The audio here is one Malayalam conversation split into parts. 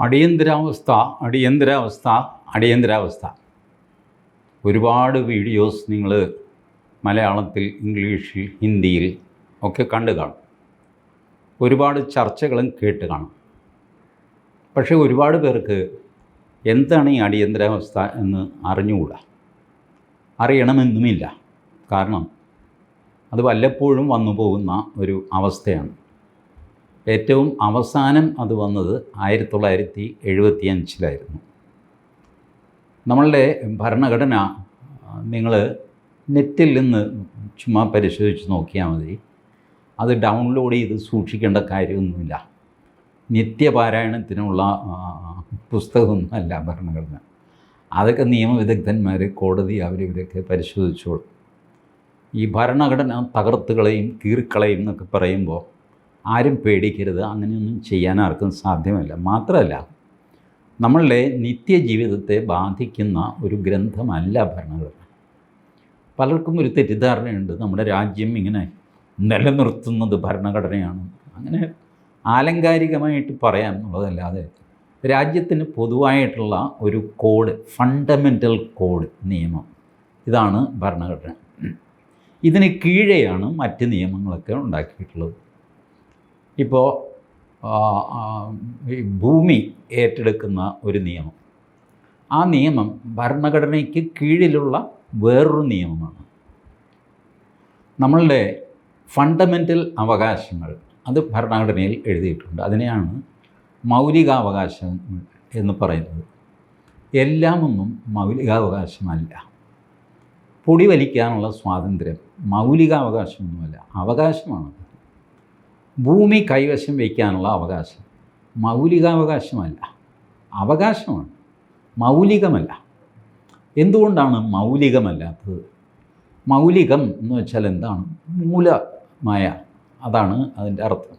അടിയന്തരാവസ്ഥ അടിയന്തരാവസ്ഥ അടിയന്തരാവസ്ഥ. ഒരുപാട് വീഡിയോസ് നിങ്ങൾ മലയാളത്തിൽ ഇംഗ്ലീഷിൽ ഹിന്ദിയിൽ ഒക്കെ കണ്ടു കാണും. ഒരുപാട് ചർച്ചകളും കേട്ട് കാണും. പക്ഷേ ഒരുപാട് പേർക്ക് എന്താണ് ഈ അടിയന്തരാവസ്ഥ എന്ന് അറിഞ്ഞുകൂടാ. അറിയണമെന്നുമില്ല. കാരണം അത് വല്ലപ്പോഴും വന്നു പോകുന്ന ഒരു അവസ്ഥയാണ്. ഏറ്റവും അവസാനം അത് വന്നത് ആയിരത്തി തൊള്ളായിരത്തി എഴുപത്തി അഞ്ചിലായിരുന്നു നമ്മളുടെ ഭരണഘടന നിങ്ങൾ നെറ്റിൽ നിന്ന് ചുമ്മാ പരിശോധിച്ച് നോക്കിയാൽ മതി. അത് ഡൗൺലോഡ് ചെയ്ത് സൂക്ഷിക്കേണ്ട കാര്യമൊന്നുമില്ല. നിത്യപാരായണത്തിനുള്ള പുസ്തകമൊന്നുമല്ല ഭരണഘടന. അതൊക്കെ നിയമവിദഗ്ധന്മാർ കോടതി അവരിവരൊക്കെ പരിശോധിച്ചോളും. ഈ ഭരണഘടന തകർത്തുകളെയും കീറിക്കളയും എന്നൊക്കെ പറയുമ്പോൾ ആരും പേടിക്കരുത്. അങ്ങനെയൊന്നും ചെയ്യാൻ ആർക്കും സാധ്യമല്ല. മാത്രമല്ല നമ്മളുടെ നിത്യജീവിതത്തെ ബാധിക്കുന്ന ഒരു ഗ്രന്ഥമല്ല ഭരണഘടന. പലർക്കും ഒരു തെറ്റിദ്ധാരണയുണ്ട്. നമ്മുടെ രാജ്യം ഇങ്ങനെ നിലനിർത്തുന്നത് ഭരണഘടനയാണ്. അങ്ങനെ ആലങ്കാരികമായിട്ട് പറയാം എന്നുള്ളതല്ലാതെ രാജ്യത്തിന് പൊതുവായിട്ടുള്ള ഒരു കോഡ് ഫണ്ടമെന്റൽ കോഡ് നിയമം ഇതാണ് ഭരണഘടന. ഇതിന് കീഴെയാണ് മറ്റ് നിയമങ്ങളൊക്കെ ഉണ്ടാക്കിയിട്ടുള്ളത്. ഇപ്പോൾ ഈ ഭൂമി ഏറ്റെടുക്കുന്ന ഒരു നിയമം. ആ നിയമം ഭരണഘടനയ്ക്ക് കീഴിലുള്ള വേറൊരു നിയമമാണ്. നമ്മളുടെ ഫണ്ടമെന്റൽ അവകാശങ്ങൾ അത് ഭരണഘടനയിൽ എഴുതിയിട്ടുണ്ട്. അതിനെയാണ് മൗലികാവകാശങ്ങൾ എന്ന് പറയുന്നത്. എല്ലാമൊന്നും മൗലികാവകാശമല്ല. പൊടി വലിക്കാനുള്ള സ്വാതന്ത്ര്യം മൗലികാവകാശമൊന്നുമല്ല. അവകാശമാണ്. ഭൂമി കൈവശം വയ്ക്കാനുള്ള അവകാശം. മൗലികാവകാശമല്ല. അവകാശമാണ്. മൗലികമല്ല. എന്തുകൊണ്ടാണ് മൗലികമല്ലാത്തത്? മൗലികം എന്ന് വെച്ചാൽ എന്താണ്? മൂലമായ അതാണ് അതിന്റെ അർത്ഥം.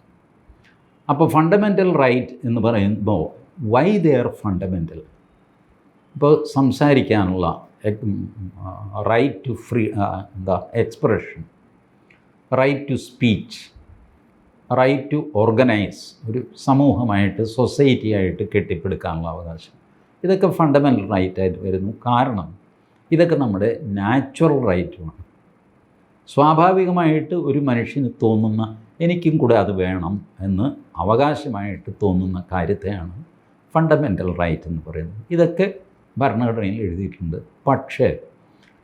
അപ്പോൾ ഫണ്ടമെന്റൽ റൈറ്റ് എന്ന് പറയുമ്പോൾ വൈ ദേ ആർ ഫണ്ടമെന്റൽ ഇപ്പോൾ സംസാരിക്കാനുള്ള റൈറ്റ് ടു ഫ്രീ എന്താ expression right to speech right to organise ഒരു സമൂഹമായിട്ട് സൊസൈറ്റി ആയിട്ട് കെട്ടിപ്പടുക്കാനുള്ള അവകാശം. ഇതൊക്കെ ഫണ്ടമെന്റൽ റൈറ്റായിട്ട് വരുന്നു. കാരണം ഇതൊക്കെ നമ്മുടെ നാച്ചുറൽ റൈറ്റുമാണ് സ്വാഭാവികമായിട്ട് ഒരു മനുഷ്യന് തോന്നുന്ന എനിക്കും കൂടെ അത് വേണം എന്ന് അവകാശമായിട്ട് തോന്നുന്ന കാര്യത്തെയാണ് ഫണ്ടമെന്റൽ റൈറ്റ് എന്ന് പറയുന്നത്. ഇതൊക്കെ ഭരണഘടനയിൽ എഴുതിയിട്ടുണ്ട്. പക്ഷേ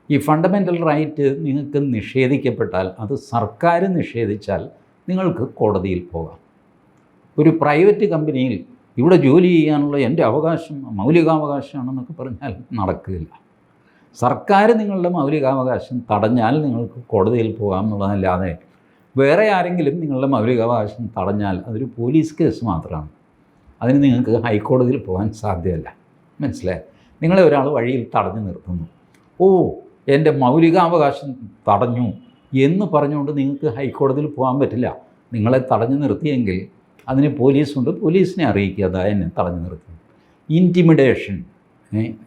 ഈ ഫണ്ടമെന്റൽ റൈറ്റ് നിങ്ങൾക്ക് നിഷേധിക്കപ്പെട്ടാൽ അത് സർക്കാർ നിഷേധിച്ചാൽ നിങ്ങൾക്ക് കോടതിയിൽ പോകാം. ഒരു പ്രൈവറ്റ് കമ്പനിയിൽ ഇവിടെ ജോലി ചെയ്യാനുള്ള എന്റെ അവകാശം മൗലികാവകാശമാണെന്നൊക്കെ പറഞ്ഞാൽ നടക്കില്ല. സർക്കാർ നിങ്ങളുടെ മൗലികാവകാശം തടഞ്ഞാൽ നിങ്ങൾക്ക് കോടതിയിൽ പോകാം എന്നുള്ളതല്ലാതെ വേറെ ആരെങ്കിലും നിങ്ങളുടെ മൗലികാവകാശം തടഞ്ഞാൽ അതൊരു പോലീസ് കേസ് മാത്രമാണ്. അതിന് നിങ്ങൾക്ക് ഹൈക്കോടതിയിൽ പോകാൻ സാധ്യമല്ല. മനസ്സിലായി? നിങ്ങളെ ഒരാൾ വഴിയിൽ തടഞ്ഞു നിർത്തുന്നു. ഓ എന്റെ മൗലികാവകാശം തടഞ്ഞു. എന്ന് പറഞ്ഞുകൊണ്ട് നിങ്ങൾക്ക് ഹൈക്കോടതിയിൽ പോകാൻ പറ്റില്ല. നിങ്ങളെ തടഞ്ഞു നിർത്തിയെങ്കിൽ അതിന് പോലീസുണ്ട്. പോലീസിനെ അറിയിക്കുക അതാ എന്നെ തടഞ്ഞു നിർത്തി. ഇന്റിമിഡേഷൻ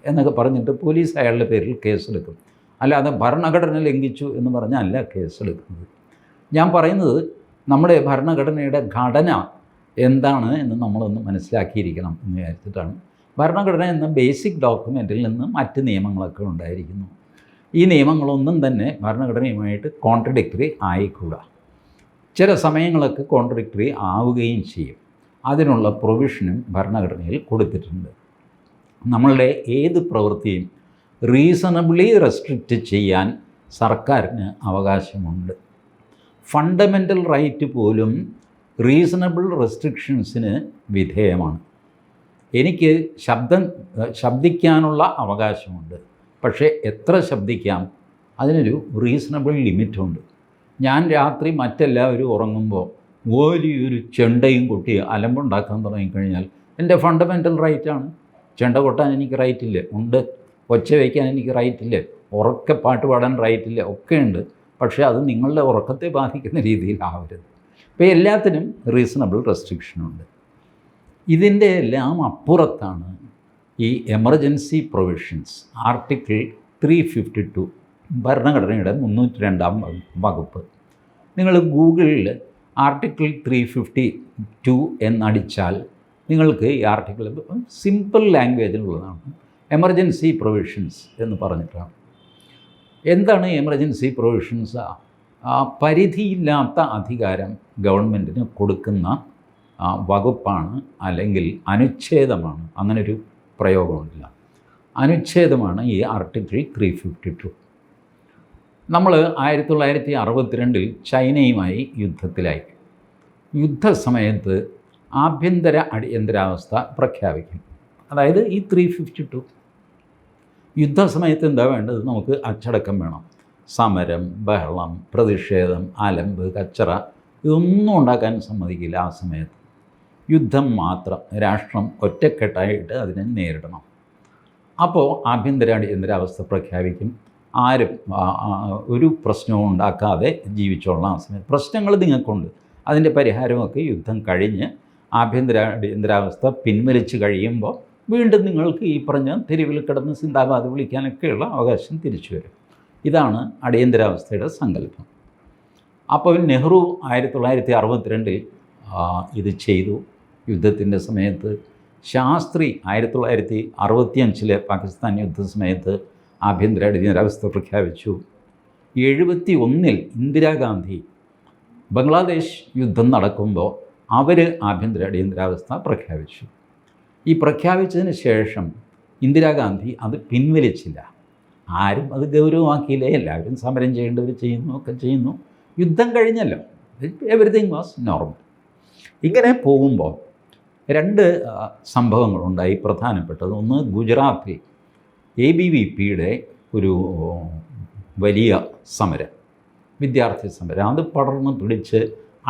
എന്നൊക്കെ പറഞ്ഞിട്ട് പോലീസ് അയാളുടെ പേരിൽ കേസെടുക്കും. അല്ലാതെ ഭരണഘടന ലംഘിച്ചു എന്ന് പറഞ്ഞല്ല കേസെടുക്കുന്നത്. ഞാൻ പറയുന്നത് നമ്മുടെ ഭരണഘടനയുടെ ഘടന എന്താണ് എന്ന് നമ്മളൊന്ന് മനസ്സിലാക്കിയിരിക്കണം എന്ന് വിചാരിച്ചിട്ടാണ്. ഭരണഘടന എന്ന ബേസിക് ഡോക്യുമെന്റിൽ നിന്ന് മറ്റ് നിയമങ്ങളൊക്കെ ഉണ്ടായിരിക്കുന്നു. ഈ നിയമങ്ങളൊന്നും തന്നെ ഭരണഘടനയുമായിട്ട് കോൺട്രഡിക്ടറി ആയിക്കൂടാ. ചില സമയങ്ങളൊക്കെ കോൺട്രഡിക്ടറി ആവുകയും ചെയ്യും. അതിനുള്ള പ്രൊവിഷനും ഭരണഘടനയിൽ കൊടുത്തിട്ടുണ്ട്. നമ്മളുടെ ഏത് പ്രവൃത്തിയും റീസണബിളി റെസ്ട്രിക്റ്റ് ചെയ്യാൻ സർക്കാരിന് അവകാശമുണ്ട്. ഫണ്ടമെന്റൽ റൈറ്റ് പോലും റീസണബിൾ റെസ്ട്രിക്ഷൻസിന് വിധേയമാണ്. എനിക്ക് ശബ്ദം ശബ്ദിക്കാനുള്ള അവകാശമുണ്ട്. പക്ഷേ എത്ര ശബ്ദിക്കാം അതിനൊരു റീസണബിൾ ലിമിറ്റുണ്ട് ഞാൻ രാത്രി മറ്റെല്ലാവരും ഉറങ്ങുമ്പോൾ ഒരു ചെണ്ടയും കൊട്ടി അലമ്പുണ്ടാക്കാൻ തുടങ്ങിക്കഴിഞ്ഞാൽ എന്റെ ഫണ്ടമെന്റൽ റൈറ്റാണ് ചെണ്ട കൊട്ടാൻ എനിക്ക് റൈറ്റില്ല ഉണ്ട്. ഒച്ച വയ്ക്കാൻ എനിക്ക് റൈറ്റില്ല ഉറക്കെ പാട്ട് പാടാൻ റൈറ്റില്ല ഒക്കെയുണ്ട് പക്ഷേ അത് നിങ്ങളുടെ ഉറക്കത്തെ ബാധിക്കുന്ന രീതിയിലാവരുത്. അപ്പോൾ എല്ലാത്തിനും റീസണബിൾ റെസ്ട്രിക്ഷനുണ്ട് ഇതിന്റെ എല്ലാം അപ്പുറത്താണ് ഈ emergency provisions article three fifty two ഭരണഘടനയുടെ മുന്നൂറ്റി രണ്ടാം വകുപ്പ്. നിങ്ങൾ ഗൂഗിളിൽ ആർട്ടിക്കിൾ ത്രീ ഫിഫ്റ്റി ടു എന്നടിച്ചാൽ നിങ്ങൾക്ക് ഈ ആർട്ടിക്കിൾ സിമ്പിൾ ലാംഗ്വേജിലുള്ളതാണ്. എമർജൻസി പ്രൊവിഷൻസ് എന്ന് പറഞ്ഞിട്ടാണ്. എന്താണ് എമർജൻസി പ്രൊവിഷൻസ്? പരിധിയില്ലാത്ത അധികാരം ഗവൺമെന്റിന് കൊടുക്കുന്ന വകുപ്പാണ് അല്ലെങ്കിൽ അനുച്ഛേദമാണ്. അങ്ങനൊരു പ്രയോഗമില്ല. അനുച്ഛേദമാണ് ഈ ആർട്ടിക്കിൾ ത്രീ ഫിഫ്റ്റി ടു നമ്മൾ ആയിരത്തി തൊള്ളായിരത്തി അറുപത്തിരണ്ടിൽ ചൈനയുമായി യുദ്ധത്തിലായി. യുദ്ധസമയത്ത് ആഭ്യന്തര അടിയന്തരാവസ്ഥ പ്രഖ്യാപിക്കും. അതായത് ഈ ത്രീ ഫിഫ്റ്റി ടു യുദ്ധസമയത്ത് എന്താ വേണ്ടത്? നമുക്ക് അച്ചടക്കം വേണം. സമരം ബഹളം പ്രതിഷേധം അലമ്പ് കച്ചറ ഇതൊന്നും ഉണ്ടാക്കാൻ സമ്മതിക്കില്ല ആ സമയത്ത്. യുദ്ധം മാത്രം രാഷ്ട്രം ഒറ്റക്കെട്ടായിട്ട് അതിനെ നേരിടണം. അപ്പോൾ ആഭ്യന്തര അടിയന്തരാവസ്ഥ പ്രഖ്യാപിക്കും. ആരും ഒരു പ്രശ്നവും ഉണ്ടാക്കാതെ ജീവിച്ചോളാം സമയത്ത്. പ്രശ്നങ്ങൾ നിങ്ങൾക്കുണ്ട്. അതിന്റെ പരിഹാരമൊക്കെ യുദ്ധം കഴിഞ്ഞ് ആഭ്യന്തര അടിയന്തരാവസ്ഥ പിൻവലിച്ച് കഴിയുമ്പോൾ വീണ്ടും നിങ്ങൾക്ക് ഈ പറഞ്ഞ തെരുവിൽ കിടന്ന് സിന്ദാബാദ് വിളിക്കാനൊക്കെയുള്ള അവകാശം തിരിച്ചു വരും. ഇതാണ് അടിയന്തരാവസ്ഥയുടെ സങ്കല്പം. അപ്പോൾ നെഹ്റു ആയിരത്തി തൊള്ളായിരത്തി അറുപത്തിരണ്ടിൽ ഇത് ചെയ്തു. യുദ്ധത്തിന്റെ സമയത്ത് ശാസ്ത്രി ആയിരത്തി തൊള്ളായിരത്തി അറുപത്തിയഞ്ചിലെ പാകിസ്ഥാൻ യുദ്ധ സമയത്ത് ആഭ്യന്തര അടിയന്തരാവസ്ഥ പ്രഖ്യാപിച്ചു. എഴുപത്തി ഒന്നിൽ ഇന്ദിരാഗാന്ധി ബംഗ്ലാദേശ് യുദ്ധം നടക്കുമ്പോൾ അവർ ആഭ്യന്തര അടിയന്തരാവസ്ഥ പ്രഖ്യാപിച്ചു. ഈ പ്രഖ്യാപിച്ചതിന് ശേഷം ഇന്ദിരാഗാന്ധി അത് പിൻവലിച്ചില്ല. ആരും അത് ഗൗരവമാക്കിയില്ല. എല്ലാവരും സമരം ചെയ്യേണ്ടവർ ചെയ്യുന്നു ഒക്കെ ചെയ്യുന്നു. യുദ്ധം കഴിഞ്ഞല്ലോ. എവറിഥിങ് വാസ് നോർമൽ ഇങ്ങനെ പോകുമ്പോൾ രണ്ട് സംഭവങ്ങളുണ്ടായി. പ്രധാനപ്പെട്ടത് ഒന്ന് ഗുജറാത്തിൽ എ ബി വി പിയുടെ ഒരു വലിയ സമരം വിദ്യാർത്ഥി സമരം. അത് പടർന്ന് പിടിച്ച്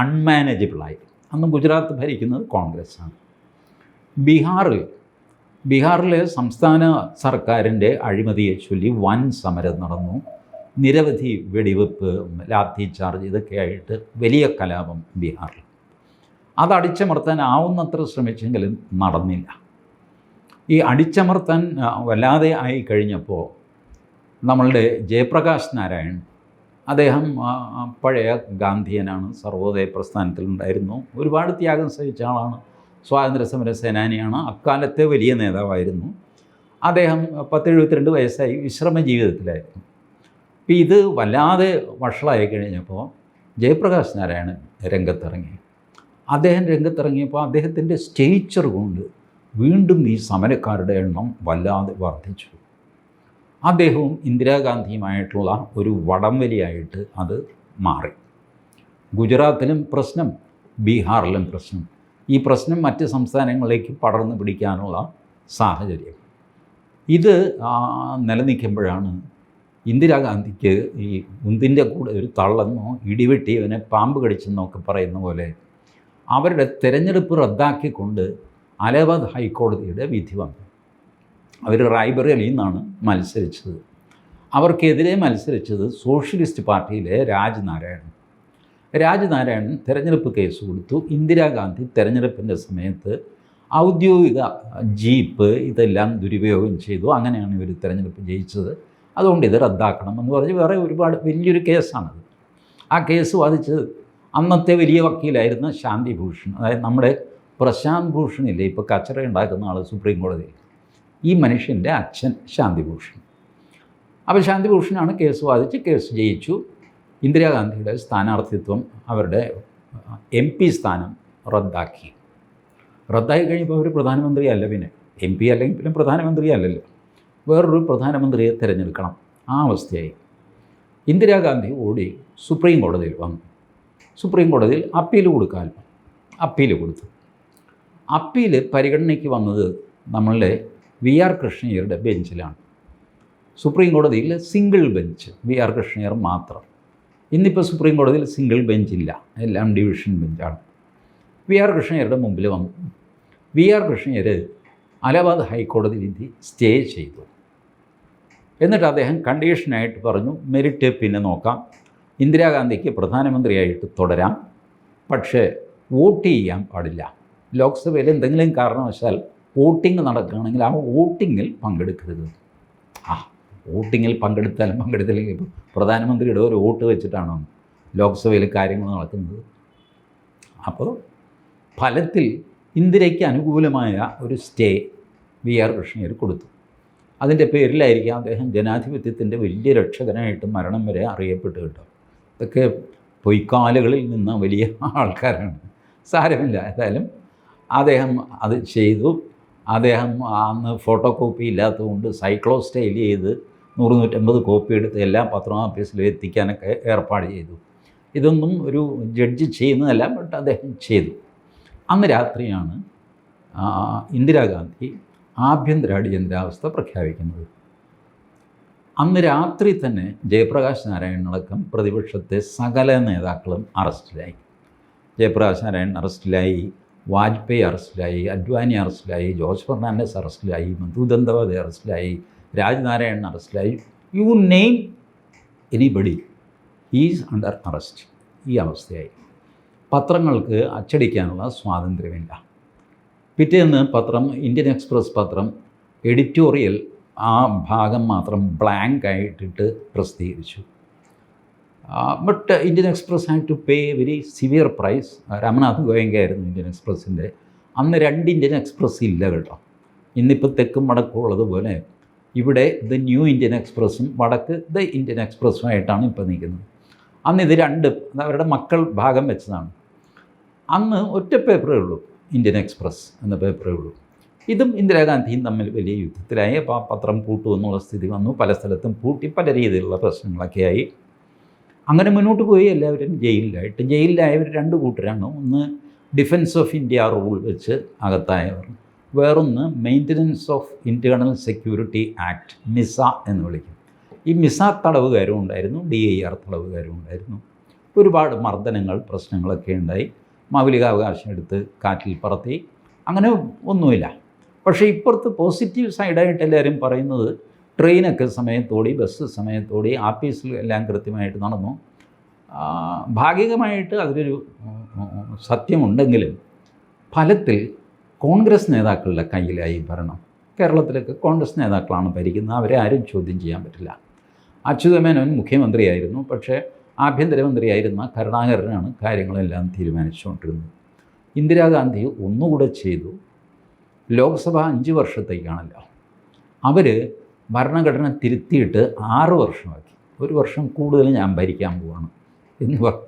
അൺമാനേജബിളായി അന്ന് ഗുജറാത്ത് ഭരിക്കുന്നത് കോൺഗ്രസ്സാണ്. ബീഹാറിൽ ബീഹാറിലെ സംസ്ഥാന സർക്കാരിന്റെ അഴിമതിയെ ചൊല്ലി വൻ സമരം നടന്നു. നിരവധി വെടിവെപ്പ് ലാത്തി ചാർജ് ഇതൊക്കെയായിട്ട് വലിയ കലാപം ബീഹാറിൽ. അത് അടിച്ചമർത്താൻ ആവുന്നത്ര ശ്രമിച്ചെങ്കിലും നടന്നില്ല. ഈ അടിച്ചമർത്താൻ വല്ലാതെ ആയി കഴിഞ്ഞപ്പോൾ നമ്മളുടെ ജയപ്രകാശ് നാരായൺ അദ്ദേഹം പഴയ ഗാന്ധിയനാണ് സർവോദയ പ്രസ്ഥാനത്തിലുണ്ടായിരുന്നു. ഒരുപാട് ത്യാഗം സഹിച്ച ആളാണ്. സ്വാതന്ത്ര്യ സമര സേനാനിയാണ്. അക്കാലത്തെ വലിയ നേതാവായിരുന്നു. അദ്ദേഹം പത്തെഴുപത്തിരണ്ട് വയസ്സായി വിശ്രമ ജീവിതത്തിലായിരുന്നു. അപ്പോൾ ഇത് വല്ലാതെ വഷളായി കഴിഞ്ഞപ്പോൾ ജയപ്രകാശ് നാരായണൻ രംഗത്തിറങ്ങി. അദ്ദേഹം രംഗത്തിറങ്ങിയപ്പോൾ അദ്ദേഹത്തിന്റെ സ്റ്റേച്ചർ കൊണ്ട് വീണ്ടും ഈ സമരക്കാരുടെ എണ്ണം വല്ലാതെ വർദ്ധിച്ചു. അദ്ദേഹവും ഇന്ദിരാഗാന്ധിയുമായിട്ടുള്ള ഒരു വടംവലിയായിട്ട് അത് മാറി. ഗുജറാത്തിലും പ്രശ്നം ബീഹാറിലും പ്രശ്നം. ഈ പ്രശ്നം മറ്റ് സംസ്ഥാനങ്ങളിലേക്ക് പടർന്നു പിടിക്കാനുള്ള സാഹചര്യം. ഇത് നിലനിൽക്കുമ്പോഴാണ് ഇന്ദിരാഗാന്ധിക്ക് ഈ ഉന്തിന്റെ കൂടെ ഒരു തള്ളെന്നോ ഇടിവെട്ടിയവനെ പാമ്പ് കടിച്ചെന്നോ ഒക്കെ പറയുന്ന പോലെ അവരുടെ തിരഞ്ഞെടുപ്പ് റദ്ദാക്കിക്കൊണ്ട് അലഹബാദ് ഹൈക്കോടതിയുടെ വിധി വന്നു. അവർ റായ്ബറേലിയിൽ നിന്നാണ് മത്സരിച്ചത്. അവർക്കെതിരെ മത്സരിച്ചത് സോഷ്യലിസ്റ്റ് പാർട്ടിയിലെ രാജ്നാരായണൻ. രാജ്നാരായണൻ തെരഞ്ഞെടുപ്പ് കേസ് കൊടുത്തു. ഇന്ദിരാഗാന്ധി തെരഞ്ഞെടുപ്പിന്റെ സമയത്ത് ഔദ്യോഗിക ജീപ്പ് ഇതെല്ലാം ദുരുപയോഗം ചെയ്തു. അങ്ങനെയാണ് ഇവർ തിരഞ്ഞെടുപ്പ് ജയിച്ചത്. അതുകൊണ്ട് ഇത് റദ്ദാക്കണം എന്ന് പറഞ്ഞ് വേറെ ഒരുപാട് വലിയൊരു കേസാണത്. ആ കേസ് വാദിച്ചത് അന്നത്തെ വലിയ വക്കീലായിരുന്ന ശാന്തി ഭൂഷൺ അതായത് നമ്മുടെ പ്രശാന്ത് ഭൂഷണില്ലേ ഇപ്പോൾ കച്ചറ ഉണ്ടാക്കുന്ന ആൾ സുപ്രീം കോടതി ഈ മനുഷ്യന്റെ അച്ഛൻ ശാന്തി ഭൂഷൺ. അപ്പോൾ ശാന്തി ഭൂഷണാണ് കേസ് വാദിച്ച് കേസ് ജയിച്ചു. ഇന്ദിരാഗാന്ധിയുടെ സ്ഥാനാർത്ഥിത്വം അവരുടെ എം പി സ്ഥാനം റദ്ദാക്കി. റദ്ദായി കഴിഞ്ഞപ്പോൾ അവർ പ്രധാനമന്ത്രി അല്ല പിന്നെ. എം പി അല്ലെങ്കിൽ പിന്നെ പ്രധാനമന്ത്രി അല്ലല്ലോ വേറൊരു പ്രധാനമന്ത്രിയെ തിരഞ്ഞെടുക്കണം. ആ അവസ്ഥയായി. ഇന്ദിരാഗാന്ധി ഓടി സുപ്രീം കോടതിയിൽ വന്നു. സുപ്രീം കോടതിയിൽ അപ്പീൽ കൊടുക്കാൻ അപ്പീൽ കൊടുത്തു. അപ്പീൽ പരിഗണനയ്ക്ക് വന്നത് നമ്മളുടെ വി ആർ കൃഷ്ണയ്യരുടെ ബെഞ്ചിലാണ്. സുപ്രീം കോടതിയിൽ single bench V R Krishna Iyer മാത്രം. ഇന്നിപ്പോൾ സുപ്രീം കോടതിയിൽ സിംഗിൾ ബെഞ്ചില്ല. എല്ലാം ഡിവിഷൻ ബെഞ്ചാണ്. വി ആർ കൃഷ്ണയ്യരുടെ മുമ്പിൽ വന്നു വി ആർ കൃഷ്ണയ്യർ അലഹാബാദ് ഹൈക്കോടതി വിധി സ്റ്റേ ചെയ്തു. എന്നിട്ട് അദ്ദേഹം കണ്ടീഷനായിട്ട് പറഞ്ഞു മെരിറ്റ് പിന്നെ നോക്കാം. ഇന്ദിരാഗാന്ധിക്ക് പ്രധാനമന്ത്രിയായിട്ട് തുടരാം. പക്ഷേ വോട്ട് ചെയ്യാൻ പാടില്ല. ലോക്സഭയിൽ എന്തെങ്കിലും കാരണവശാൽ വോട്ടിംഗ് നടക്കുകയാണെങ്കിൽ ആ വോട്ടിങ്ങിൽ പങ്കെടുക്കരുത്. ആ വോട്ടിങ്ങിൽ പങ്കെടുത്താലും പങ്കെടുത്തില്ലെങ്കിൽ ഇപ്പോൾ പ്രധാനമന്ത്രിയുടെ ഒരു വോട്ട് വെച്ചിട്ടാണോ ലോക്സഭയിൽ കാര്യങ്ങൾ നടക്കുന്നത്? അപ്പോൾ ഫലത്തിൽ ഇന്ദിരയ്ക്ക് അനുകൂലമായ ഒരു സ്റ്റേ വി ആർ കൃഷ്ണയ്യർ കൊടുത്തു. അതിന്റെ പേരിലായിരിക്കും അദ്ദേഹം ജനാധിപത്യത്തിന്റെ വലിയ രക്ഷകനായിട്ട് മരണം വരെ അറിയപ്പെട്ടു കേട്ടോ. ഇതൊക്കെ പൊയ്ക്കാലുകളിൽ നിന്ന വലിയ ആൾക്കാരാണ്. സാരമില്ല. ഏതായാലും അദ്ദേഹം അത് ചെയ്തു. അദ്ദേഹം അന്ന് ഫോട്ടോ കോപ്പി ഇല്ലാത്തതുകൊണ്ട് സൈക്ലോ സ്റ്റൈൽ ചെയ്ത് നൂറ് നൂറ്റമ്പത് കോപ്പി എടുത്ത് എല്ലാ പത്രം ഓഫീസിലും എത്തിക്കാനൊക്കെ ഏർപ്പാട് ചെയ്തു. ഇതൊന്നും ഒരു ജഡ്ജ് ചെയ്യുന്നതല്ല ബട്ട് അദ്ദേഹം ചെയ്തു. അന്ന് രാത്രിയാണ് ഇന്ദിരാഗാന്ധി ആഭ്യന്തര അടിയന്തരാവസ്ഥ പ്രഖ്യാപിക്കുന്നത്. അന്ന് രാത്രി തന്നെ ജയപ്രകാശ് നാരായണടക്കം പ്രതിപക്ഷത്തെ സകല നേതാക്കളും അറസ്റ്റിലായി. ജയപ്രകാശ് നാരായണൻ അറസ്റ്റിലായി വാജ്പേയി അറസ്റ്റിലായി അഡ്വാനി അറസ്റ്റിലായി ജോർജ് ഫെർണാണ്ടസ് അറസ്റ്റിലായി മധു ദന്തവാദി അറസ്റ്റിലായി രാജ്നാരായണൻ അറസ്റ്റിലായി you name anybody. Is under arrest. ഈ അവസ്ഥയായി. പത്രങ്ങൾക്ക് അച്ചടിക്കാനുള്ള സ്വാതന്ത്ര്യമില്ല. പിറ്റേന്ന് പത്രം ഇന്ത്യൻ എക്സ്പ്രസ് പത്രം എഡിറ്റോറിയൽ ആ ഭാഗം മാത്രം ബ്ലാങ്ക് ആയിട്ടിട്ട് പ്രസിദ്ധീകരിച്ചു. But Indian Express had to pay very severe price Ramnath Goenka ആയിരുന്നു ഇന്ത്യൻ എക്സ്പ്രസിന്റെ അന്ന് രണ്ട് ഇന്ത്യൻ എക്സ്പ്രസ് ഇല്ല കേട്ടോ. ഇന്നിപ്പോൾ തെക്കും വടക്കും ഉള്ളതുപോലെ ഇവിടെ ദ ന്യൂ ഇന്ത്യൻ എക്സ്പ്രസ്സും വടക്ക് ദ ഇന്ത്യൻ എക്സ്പ്രസ്സുമായിട്ടാണ് ഇപ്പോൾ നിൽക്കുന്നത്. അന്ന് ഇത് രണ്ടും അവരുടെ മക്കൾ ഭാഗം വെച്ചതാണ്. അന്ന് ഒറ്റ പേപ്പറേ ഉള്ളൂ ഇന്ത്യൻ എക്സ്പ്രസ് എന്ന പേപ്പറേ ഉള്ളൂ. ഇതും ഇന്ദിരാഗാന്ധിയും തമ്മിൽ വലിയ യുദ്ധത്തിലായി. അപ്പോൾ ആ പത്രം പൂട്ടു എന്നുള്ള സ്ഥിതി വന്നു. പല സ്ഥലത്തും പൂട്ടി പല രീതിയിലുള്ള പ്രശ്നങ്ങളൊക്കെ ആയി അങ്ങനെ മുന്നോട്ട് പോയി. എല്ലാവരും ജയിലിലായിട്ട്. ജയിലിലായവർ രണ്ട് കൂട്ടരാണ്. ഒന്ന് ഡിഫൻസ് ഓഫ് ഇന്ത്യ റൂൾ വെച്ച് അകത്തായവർ. വേറൊന്ന് Maintenance of Internal Security Act MISA എന്ന് വിളിക്കും. ഈ മിസ തടവുകാരും ഉണ്ടായിരുന്നു. ഡി ഐ ആർ തടവുകാരും ഉണ്ടായിരുന്നു. ഒരുപാട് മർദ്ദനങ്ങൾ പ്രശ്നങ്ങളൊക്കെ ഉണ്ടായി. മൗലികാവകാശം എടുത്ത് കാറ്റിൽ പറത്തി. അങ്ങനെ ഒന്നുമില്ല. പക്ഷേ ഇപ്പുറത്ത് പോസിറ്റീവ് സൈഡായിട്ട് എല്ലാവരും പറയുന്നത് ട്രെയിനൊക്കെ സമയത്തോടി ബസ് സമയത്തോടി ആഫീസിൽ എല്ലാം കൃത്യമായിട്ട് നടന്നു. ഭാഗികമായിട്ട് അതിലൊരു സത്യമുണ്ടെങ്കിലും ഫലത്തിൽ കോൺഗ്രസ് നേതാക്കളുടെ കയ്യിലായി ഭരണം. കേരളത്തിലൊക്കെ കോൺഗ്രസ് നേതാക്കളാണ് ഭരിക്കുന്നത്. അവരെ ആരും ചോദ്യം ചെയ്യാൻ പറ്റില്ല. അച്യുതമേനോൻ മുഖ്യമന്ത്രിയായിരുന്നു. പക്ഷേ ആഭ്യന്തരമന്ത്രിയായിരുന്ന കരുണാകരനാണ് കാര്യങ്ങളെല്ലാം തീരുമാനിച്ചുകൊണ്ടിരുന്നത്. ഇന്ദിരാഗാന്ധി ഒന്നുകൂടെ ചെയ്തു. ലോക്സഭ അഞ്ച് വർഷത്തേക്കാണല്ലോ. അവർ ഭരണഘടന തിരുത്തിയിട്ട് ആറ് വർഷമാക്കി. ഒരു വർഷം കൂടുതൽ ഞാൻ ഭരിക്കാൻ പോവാണ് എന്ന് പറഞ്ഞു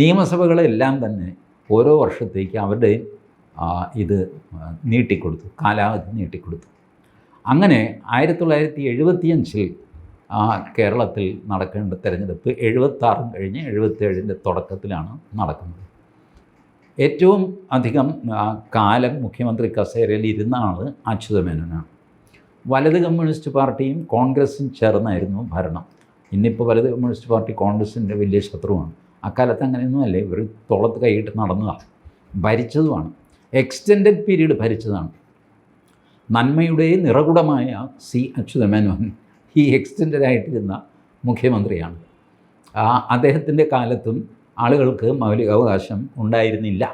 നിയമസഭകളെല്ലാം തന്നെ ഓരോ വർഷത്തേക്ക് അവരുടെ ഇത് നീട്ടിക്കൊടുത്തു കാലാവധി നീട്ടിക്കൊടുത്തു. അങ്ങനെ ആയിരത്തി തൊള്ളായിരത്തി എഴുപത്തിയഞ്ചിൽ കേരളത്തിൽ നടക്കേണ്ട തിരഞ്ഞെടുപ്പ് എഴുപത്താറും കഴിഞ്ഞ് എഴുപത്തേഴിന്റെ തുടക്കത്തിലാണ് നടക്കുന്നത്. ഏറ്റവും അധികം കാലം മുഖ്യമന്ത്രി കസേരയിൽ ഇരുന്ന ആൾ അച്യുതമേനോനാണ് വലത് കമ്മ്യൂണിസ്റ്റ് പാർട്ടിയും കോൺഗ്രസും ചേർന്നായിരുന്നു ഭരണം. ഇന്നിപ്പോൾ വലത് കമ്മ്യൂണിസ്റ്റ് പാർട്ടി കോൺഗ്രസിന്റെ വലിയ ശത്രുവാണ്. അക്കാലത്ത് അങ്ങനെയൊന്നും അല്ലേ ഇവർ തോളത്ത് കൈയിട്ട് നടന്നതാണ് ഭരിച്ചതുമാണ്. Extended period ഭരിച്ചതാണ്. നന്മയുടെ നിറകുടമായ സി അച്യുതമേനോൻ ഈ എക്സ്റ്റെൻഡഡ് ആയിട്ടിരുന്ന മുഖ്യമന്ത്രിയാണ് അദ്ദേഹത്തിന്റെ കാലത്തും ആളുകൾക്ക് മൗലികാവകാശം ഉണ്ടായിരുന്നില്ല.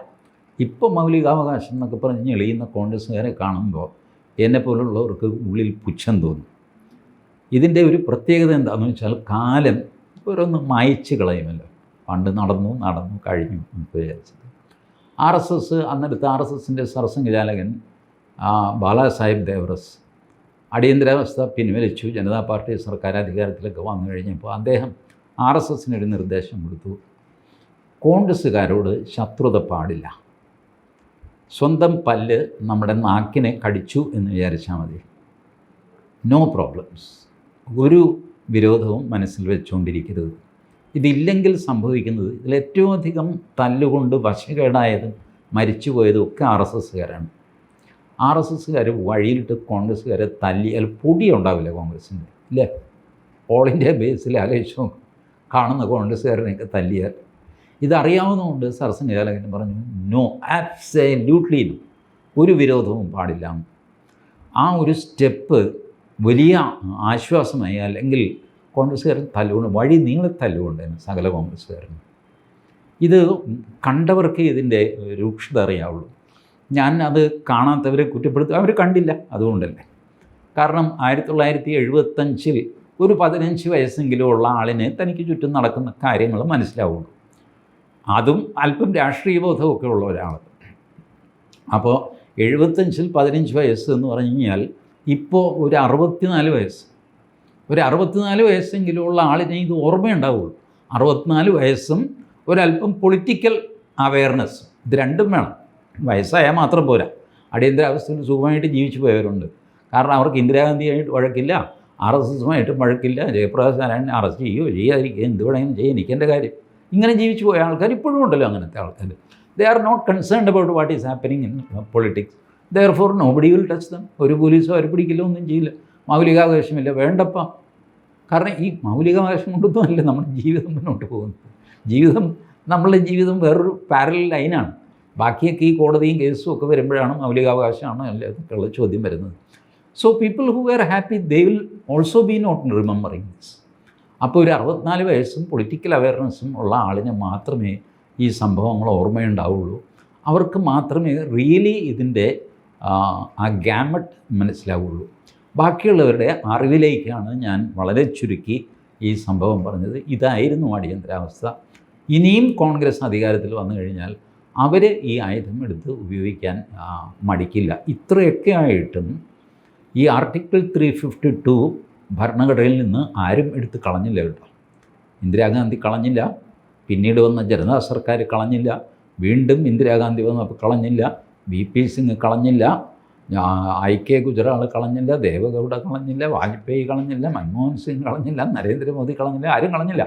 ഇപ്പോൾ മൗലികാവകാശം എന്നൊക്കെ പറഞ്ഞ് എളിയുന്ന കോൺഗ്രസ്സുകാരെ കാണുമ്പോൾ എന്നെപ്പോലുള്ളവർക്ക് ഉള്ളിൽ പുച്ഛം തോന്നും. ഇതിന്റെ ഒരു പ്രത്യേകത എന്താണെന്ന് വെച്ചാൽ കാലം ഓരോന്ന് മായച്ച് കളയുമല്ലോ. പണ്ട് നടന്നു നടന്നു കഴിഞ്ഞു എന്ന് വിചാരിച്ചത്. ആർ എസ് എസ് അന്നെടുത്ത് ആർ എസ് എസിന്റെ സർസംഘചാലകൻ ബാലാസാഹിബ് ദേവറസ് അടിയന്തരാവസ്ഥ പിൻവലിച്ചു. ജനതാ പാർട്ടി സർക്കാർ അധികാരത്തിലൊക്കെ വന്നു കഴിഞ്ഞപ്പോൾ അദ്ദേഹം ആർ എസ് എസിനൊരു നിർദ്ദേശം കൊടുത്തു. കോൺഗ്രസ്സുകാരോട് ശത്രുത പാടില്ല. സ്വന്തം പല്ല് നമ്മുടെ നാക്കിനെ കടിച്ചു എന്ന് വിചാരിച്ചാൽ മതി. നോ പ്രോബ്ലംസ് ഒരു വിരോധവും മനസ്സിൽ വെച്ചുകൊണ്ടിരിക്കരുത്. ഇതില്ലെങ്കിൽ സംഭവിക്കുന്നത് ഇതിൽ ഏറ്റവും അധികം തല്ലുകൊണ്ട് വശകേടായതും മരിച്ചുപോയതും ഒക്കെ ആർ എസ് എസ്സുകാരാണ്. ആർ എസ് എസ്സുകാർ വഴിയിലിട്ട് കോൺഗ്രസ്സുകാരെ തല്ലിയാൽ പൊടിയുണ്ടാവില്ല കോൺഗ്രസ്സിന്റെ ഇല്ലേ? ഓൾ ഇന്ത്യ ബേസിൽ ആലോചിച്ചു കാണുന്ന കോൺഗ്രസ്സുകാരനെയൊക്കെ തല്ലിയാൽ ഇതറിയാവുന്നതുകൊണ്ട് സർസംഘചാലകൻ പറഞ്ഞു നോ ആബ്സല്യൂട്ട്ലി ഒരു വിരോധവും പാടില്ല. ആ ഒരു സ്റ്റെപ്പ് വലിയ ആശ്വാസമായി അല്ലെങ്കിൽ കോൺഗ്രസ്സുകാരൻ തല്ലുകൊണ്ട് വഴി നീളെ തല്ലുകൊണ്ടേനെ സകല കോൺഗ്രസ്സുകാരന്. ഇത് കണ്ടവർക്കേ ഇതിന്റെ രൂക്ഷത അറിയാവുള്ളൂ. ഞാൻ അത് കാണാത്തവരെ കുറ്റപ്പെടുത്തുക അവർ കണ്ടില്ല അതുകൊണ്ടല്ലേ. കാരണം ആയിരത്തി തൊള്ളായിരത്തി എഴുപത്തഞ്ചിൽ ഒരു പതിനഞ്ച് വയസ്സെങ്കിലും ഉള്ള ആളിനെ തനിക്ക് ചുറ്റും നടക്കുന്ന കാര്യങ്ങൾ മനസ്സിലാവുള്ളൂ. അതും അല്പം രാഷ്ട്രീയ ബോധമൊക്കെ ഉള്ള ഒരാൾ അപ്പോൾ എഴുപത്തഞ്ചിൽ പതിനഞ്ച് വയസ്സ് എന്ന് പറഞ്ഞു കഴിഞ്ഞാൽ ഇപ്പോൾ ഒരു അറുപത്തിനാല് വയസ്സ്. ഒരു അറുപത്തിനാല് വയസ്സെങ്കിലും ഉള്ള ആളിനെ ഇത് ഓർമ്മയുണ്ടാവുള്ളൂ. അറുപത്തിനാല് വയസ്സും ഒരല്പം പൊളിറ്റിക്കൽ അവയർനെസ് ഇത് രണ്ടും വേണം. വയസ്സായാൽ മാത്രം പോരാ. അടിയന്തരാവസ്ഥയിൽ സുഖമായിട്ട് ജീവിച്ചു പോയവരുണ്ട്. കാരണം അവർക്ക് ഇന്ദിരാഗാന്ധിയായിട്ട് വഴക്കില്ല ആർ എസ് എസുമായിട്ടും വഴക്കില്ല ജയപ്രകാശ് നാരായണനെ അറസ്റ്റ് ചെയ്യുകയോ ചെയ്യാതിരിക്കുകയോ എന്ത് വേണമെങ്കിലും ചെയ്യാൻ എനിക്കെന്റെ കാര്യം. ഇങ്ങനെ ജീവിച്ചു പോയ ആൾക്കാർ ഇപ്പോഴും ഉണ്ടല്ലോ അങ്ങനത്തെ ആൾക്കാർ. They are not concerned about what is happening in politics therefore nobody will touch them ഒരു പോലീസോ അവർ പിടിക്കില്ല ഒന്നും ചെയ്യില്ല. മൗലികാവകാശമില്ല. വേണ്ടപ്പ. കാരണം ഈ മൗലികാവകാശം കൊണ്ടൊന്നും അല്ല നമ്മുടെ ജീവിതം മുന്നോട്ട് പോകുന്നത്. ജീവിതം നമ്മളുടെ ജീവിതം വേറൊരു പാരലൽ ലൈനാണ് ബാക്കിയൊക്കെ ഈ കോടതിയും കേസും ഒക്കെ വരുമ്പോഴാണ് മൗലികാവകാശമാണ് അല്ലാതൊക്കെയുള്ള ചോദ്യം വരുന്നത്. So people who are happy they will also be not remembering this അപ്പോൾ ഒരു അറുപത്തിനാല് വയസ്സും പൊളിറ്റിക്കൽ അവയർനെസ്സും ഉള്ള ആളിന് മാത്രമേ ഈ സംഭവങ്ങൾ ഓർമ്മയുണ്ടാവുള്ളൂ. അവർക്ക് മാത്രമേ റിയലി ഇതിന്റെ ആ ഗാമറ്റ് മനസ്സിലാവുള്ളൂ. ബാക്കിയുള്ളവരുടെ അറിവിലേക്കാണ് ഞാൻ വളരെ ചുരുക്കി ഈ സംഭവം പറഞ്ഞത്. ഇതായിരുന്നു അടിയന്തരാവസ്ഥ. ഇനിയും കോൺഗ്രസ് അധികാരത്തിൽ വന്നു കഴിഞ്ഞാൽ അവർ ഈ ആയുധം എടുത്ത് ഉപയോഗിക്കാൻ മടിക്കില്ല. ഇത്രയൊക്കെ ആയിട്ടും ഈ ആർട്ടിക്കിൾ ത്രീ ഫിഫ്റ്റി ടു ഭരണഘടനയിൽ നിന്ന് ആരും എടുത്ത് കളഞ്ഞില്ല കേട്ടോ. ഇന്ദിരാഗാന്ധി കളഞ്ഞില്ല. പിന്നീട് വന്ന ജനതാ സർക്കാർ കളഞ്ഞില്ല. വീണ്ടും ഇന്ദിരാഗാന്ധി വന്നപ്പോൾ കളഞ്ഞില്ല. വി പി സിംഗ് കളഞ്ഞില്ല. ഐ കെ ഗുജറാൾ കളഞ്ഞില്ല. ദേവഗൗഡ കളഞ്ഞില്ല. വാജ്പേയി കളഞ്ഞില്ല. മൻമോഹൻ സിംഗ് കളഞ്ഞില്ല. നരേന്ദ്രമോദി കളഞ്ഞില്ല. ആരും കളഞ്ഞില്ല.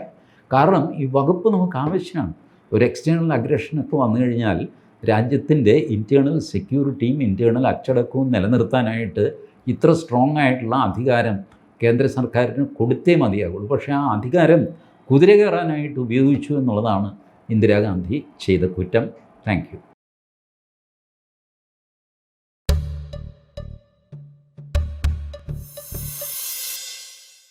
കാരണം ഈ വകുപ്പ് നമുക്ക് ആവശ്യമാണ്. ഒരു എക്സ്റ്റേണൽ അഗ്രഷനൊക്കെ വന്നു കഴിഞ്ഞാൽ രാജ്യത്തിന്റെ ഇന്റേണൽ സെക്യൂരിറ്റിയും ഇന്റേണൽ അച്ചടക്കവും നിലനിർത്താനായിട്ട് ഇത്ര സ്ട്രോങ് ആയിട്ടുള്ള അധികാരം കേന്ദ്ര സർക്കാരിന് കൊടുത്തേ മതിയാകുള്ളൂ പക്ഷേ ആ അധികാരം കുതിര കയറാനായിട്ട് ഉപയോഗിച്ചു എന്നുള്ളതാണ് ഇന്ദിരാഗാന്ധി ചെയ്ത കുറ്റം. താങ്ക്